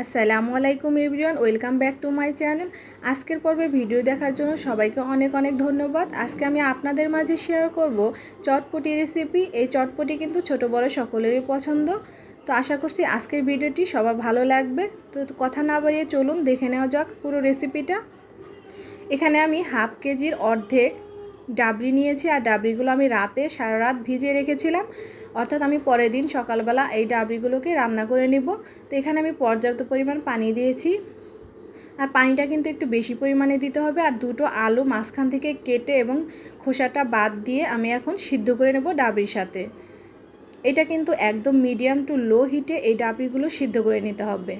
আসসালামু আলাইকুম everyone, welcome back to my channel. আজকের পর্বে ভিডিও দেখার জন্য সবাইকে অনেক অনেক ধন্যবাদ। আজকে আমি আপনাদের মাঝে শেয়ার করব চটপটি রেসিপি এই চটপটি কিন্তু ছোট, বড় সকলেরই পছন্দ। তো আশা করছি আজকের ভিডিওটি সবার ভালো লাগবে। তো কথা না বাড়িয়ে চলুন, দেখে নেওয়া যাক পুরো রেসিপিটা এখানে আমি হাফ কেজির অর্ধেক ডাবরি নিয়েছি আর ডাবরিগুলো আমি রাতে সারা রাত ভিজিয়ে রেখেছিলাম। অর্থাৎ আমি পরের দিন সকালবেলা এই ডাবরিগুলোকে রান্না করে নেব। তো এখানে আমি পর্যাপ্ত পরিমাণ পানি দিয়েছি। আর পানিটা কিন্তু একটু বেশি পরিমাণে দিতে হবে আর দুটো আলু মাঝখান থেকে কেটে এবং খোসাটা বাদ দিয়ে আমি এখন সিদ্ধ করে নেব ডাবরির সাথে। এটা কিন্তু একদম মিডিয়াম টু লো হিটে এই ডাবরিগুলো সিদ্ধ করে নিতে হবে।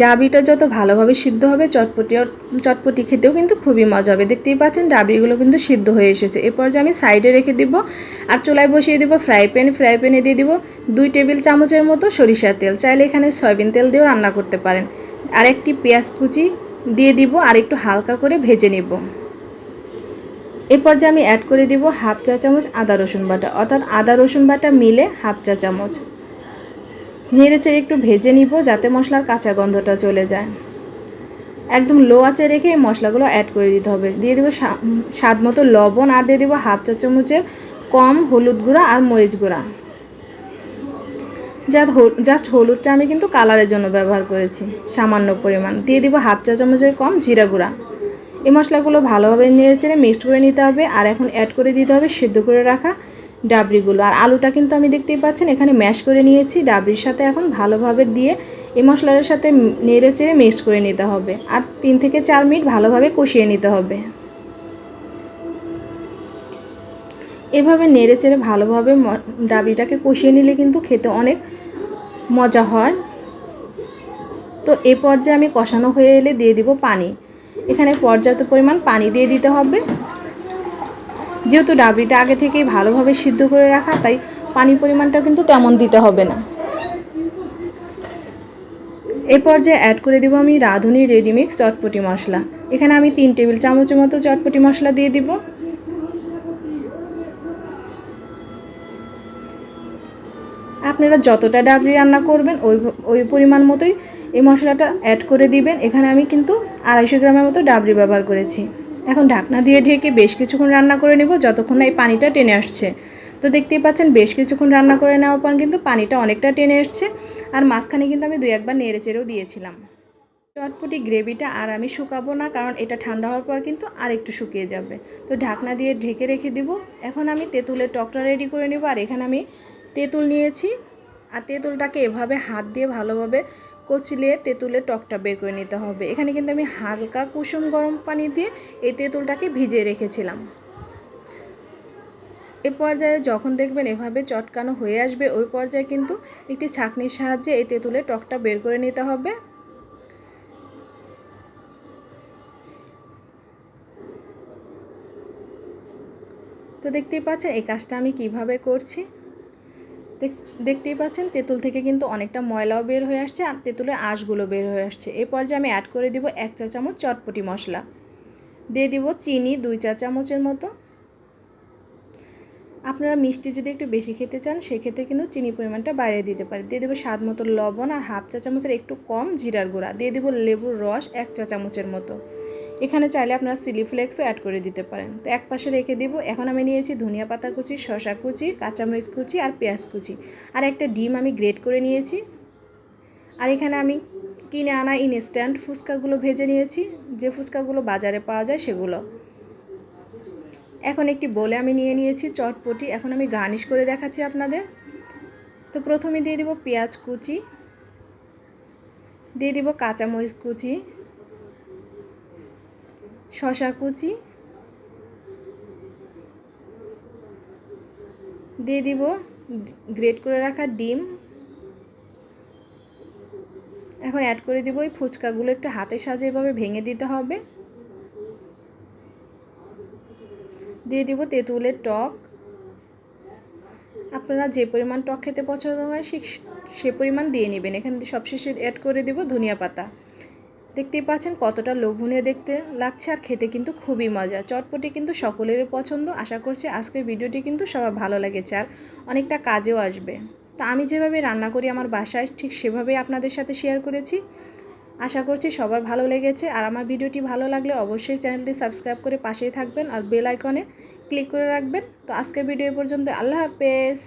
ডাবরিটা যত ভালোভাবে সিদ্ধ হবে চটপটি চটপটি খেতেও কিন্তু খুবই মজা হবে। দেখতেই পাচ্ছেন ডাবিগুলো কিন্তু সিদ্ধ হয়ে এসেছে। এরপর যে আমি সাইডে রেখে দিব আর চুলায় বসিয়ে দিব ফ্রাই প্যান। ফ্রাই প্যানে দিয়ে দিব দুই টেবিল চামচের মতো সরিষার তেল। চাইলে এখানে সয়াবিন তেল দিয়েও রান্না করতে পারেন। আর একটি পেঁয়াজ কুচি দিয়ে দিব আর একটু হালকা করে ভেজে নেব। এরপর যে আমি অ্যাড করে দিব হাফ চা চামচ আদা রসুন বাটা। অর্থাৎ আদা রসুন বাটা মিলে হাফ চা চামচ। নেড়ে চেড়ে একটু ভেজে নিব যাতে মশলার কাঁচা গন্ধটা চলে যায়। একদম লো আঁচে রেখে এই মশলাগুলো অ্যাড করে দিতে হবে। দিয়ে দেবো স্বাদ মতো লবণ আর দিয়ে দেবো হাফ চা চামচের কম হলুদ গুঁড়া আর মরিচ গুঁড়া। যা জাস্ট হলুদটা আমি কিন্তু কালারের জন্য ব্যবহার করেছি, সামান্য পরিমাণ। দিয়ে দিব হাফ চা চামচের কম জিরা গুঁড়া। এই মশলাগুলো ভালোভাবে নেড়ে চেড়ে মিক্সড করে নিতে হবে আর এখন অ্যাড করে দিতে হবে সিদ্ধ করে রাখা ডাবরিগুলো আর আলুটা কিন্তু আমি দেখতেই পাচ্ছেন, এখানে ম্যাশ করে নিয়েছি। ডাবরির সাথে এখন ভালোভাবে দিয়ে এই মশলার সাথে নেড়ে চেড়ে মিক্সড করে নিতে হবে। আর তিন থেকে চার মিনিট ভালোভাবে কষিয়ে নিতে হবে। এভাবে নেড়ে চেড়ে ভালোভাবে ডাবরিটাকে কষিয়ে নিলে কিন্তু খেতে অনেক মজা হয়। তো এ পর্যায়ে আমি কষানো হয়ে এলে দিয়ে দিব পানি। এখানে পর্যাপ্ত পরিমাণ পানি দিয়ে দিতে হবে। যেহেতু ডাবরিটা আগে থেকেই ভালোভাবে সিদ্ধ করে রাখা, তাই পানির পরিমাণটা কিন্তু তেমন দিতে হবে না। এই পর্যায়ে অ্যাড করে দেবো আমি রাঁধুনি রেডিমিক্স চটপটি মশলা। এখানে আমি তিন টেবিল চামচের মতো চটপটি মশলা দিয়ে দিব। আপনারা যতটা ডাবরি রান্না করবেন, ওই ওই পরিমাণ মতোই এই মশলাটা অ্যাড করে দিবেন। এখানে আমি কিন্তু আড়াইশো গ্রামের মতো ডাবরি ব্যবহার করেছি। এখন ঢাকনা দিয়ে ঢেকে বেশ কিছুক্ষণ রান্না করে নেব, যতক্ষণ না এই পানিটা টেনে আসছে। তো দেখতেই পাচ্ছেন, বেশ কিছুক্ষণ রান্না করে নেওয়ার পর কিন্তু পানিটা অনেকটা টেনে এসছে আর মাঝখানে কিন্তু আমি দুই একবার নেড়ে চেড়েও দিয়েছিলাম। চটপটি গ্রেভিটা আর আমি শুকাবো না, কারণ এটা ঠান্ডা হওয়ার পর কিন্তু আর একটু শুকিয়ে যাবে। তো ঢাকনা দিয়ে ঢেকে রেখে দিব। এখন আমি তেঁতুলের টকটা রেডি করে নেব আর এখানে আমি তেঁতুল নিয়েছি। আর তেঁতুলটাকে এভাবে হাত দিয়ে ভালোভাবে কচলে তেঁতুলের টকটা বের করে নিতে হবে। এখানে কিন্তু আমি হালকা কুসুম গরম পানি দিয়ে এই তেঁতুলটাকে ভিজিয়ে রেখেছিলাম। এ পর্যায়ে যখন দেখবেন এভাবে চটকানো হয়ে আসবে, ওই পর্যায়ে কিন্তু একটি ছাঁকনির সাহায্যে এই তেঁতুলের টকটা বের করে নিতে হবে। তো দেখতেই পাচ্ছেন এই কাজটা আমি কীভাবে করছি। দেখতেই পাচ্ছেন, তেঁতুল থেকে কিন্তু অনেকটা ময়লাও বের হয়ে আসছে আর তেঁতুলের আঁশগুলো বের হয়ে আসছে। এ পর্যায়ে আমি অ্যাড করে দিব এক চা চামচ চটপটি মশলা। দিয়ে দিব চিনি দুই চা চামচের মতো। আপনারা মিষ্টি যদি একটু বেশি খেতে চান, সেক্ষেত্রে কিন্তু চিনি পরিমাণটা বাইরে দিতে পারে দিয়ে দেবো স্বাদ মতো লবণ আর হাফ চা চামচের একটু কম জিরার গুঁড়া। দিয়ে দেবো লেবুর রস এক চা চামচের মতো। এখানে চাইলে আপনারা চিলি ফ্লেক্সও অ্যাড করে দিতে পারেন। তো এক পাশে রেখে দিব। এখন আমি নিয়েছি ধনিয়া পাতা কুচি শশা কুচি, কাঁচামরিচ কুচি আর পেঁয়াজ কুচি। আর একটা ডিম আমি গ্রেট করে নিয়েছি। আর এখানে আমি কিনে আনা ইনস্ট্যান্ট ফুচকাগুলো ভেজে নিয়েছি। যে ফুচকাগুলো বাজারে পাওয়া যায় সেগুলো। এখন একটি বলে আমি নিয়ে নিয়েছি চটপটি। এখন আমি গার্নিশ করে দেখাচ্ছি আপনাদের। তো প্রথমে দিয়ে দিব পেঁয়াজ কুচি। দিয়ে দিব কাঁচামরিচ কুচি। শশা কুচি। দিয়ে দিব গ্রেট করে রাখা ডিম। এখন অ্যাড করে দিব ওই ফুচকাগুলো একটু হাতে সাজে এভাবে ভেঙে দিতে হবে। দিয়ে দিব তেঁতুলের টক। আপনারা যে পরিমাণ টক খেতে পছন্দ হয় সে পরিমাণ দিয়ে নেবেন। এখানে সবশেষে অ্যাড করে দেব ধনিয়া পাতা। দেখতেই পাচ্ছেন কতটা লোভনীয় দেখতে লাগছে আর খেতে কিন্তু খুবই মজা। চটপটি কিন্তু সকলেরই পছন্দ। আশা করছি আজকের ভিডিওটি কিন্তু সবার ভালো লেগেছে আর অনেকটা কাজেও আসবে। তো আমি যেভাবে রান্না করি আমার বাসায়, ঠিক সেভাবেই আপনাদের সাথে শেয়ার করেছি। আশা করছি সবার ভালো লেগেছে। আর আমার ভিডিওটি ভালো লাগলে অবশ্যই চ্যানেলটি সাবস্ক্রাইব করে পাশেই থাকবেন আর বেল আইকনে ক্লিক করে রাখবেন। তো আজকের ভিডিও পর্যন্ত আল্লাহ হাফেজ।